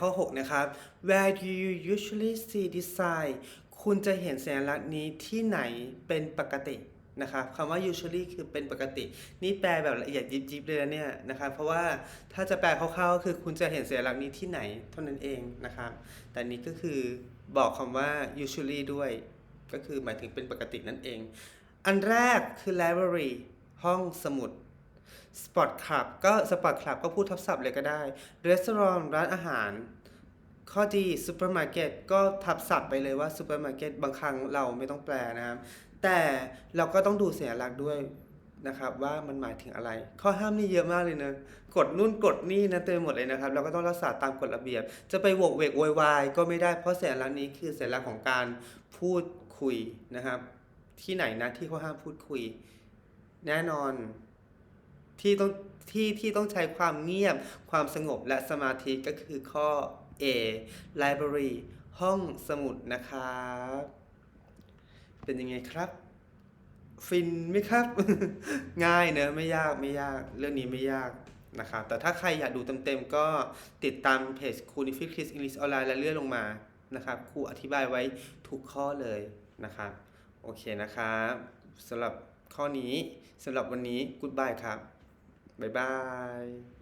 ข้อ 6 นะครับ where do you usually see this sign คุณจะเห็นสัญลักษณ์นี้ที่ไหนเป็นปกตินะครับคำว่า usually คือเป็นปกติ นี่แปลแบบละเอียดยิบๆเลยนะเนี่ยนะครับเพราะว่าถ้าจะแปลคร่าวๆก็คือคุณจะเห็นสัญลักษณ์นี้ที่ไหนเท่านั้นเองนะครับแต่นี้ก็คือบอกคำว่า usually ด้วย ก็คือหมายถึงเป็นปกตินั่นเอง อันแรกคือ library ห้องสมุด Sport Club ก็ Sport Club ก็พูดทับศัพท์เลยก็ได้ Restaurant ร้านอาหาร ข้อดี Supermarket ก็ตก็ทับศัพท์ไปเลยว่า Supermarket บางครั้งเราไม่ต้องแปลนะครับ แต่เราก็ต้องดูสัญลักษณ์ด้วยนะครับว่ามันหมายถึงอะไร ข้อห้ามนี่เยอะมากเลยนะกดนู่นกดนี่นะเต็มหมดเลยนะครับ เราก็ต้องรักษาตามกฎระเบียบ จะไปโวกเวกโวยวายก็ไม่ได้เพราะสัญลักษณ์นี้คือสัญลักษณ์ของการพูดคุยนะครับ ที่ไหนนะที่เขาห้ามพูดคุย แน่นอน ที่ต้องที่ที่ต้องใช้ความเงียบ ความสงบและสมาธิก็คือข้อ A library ห้องสมุดนะครับ เป็นยังไงครับ ฟินไหมครับ ง่ายเนอะไม่ยากไม่ยากเรื่องนี้ไม่ยากนะครับ แต่ถ้าใครอยากดูเต็มๆ ก็ติดตามเพจครูนิฟิคริสอังกฤษออนไลน์และเลื่อนลงมานะครับครูอธิบายไว้ทุกข้อเลยนะครับ โอเคนะครับสำหรับข้อนี้สำหรับวันนี้ goodbye ครับ บ๊ายบาย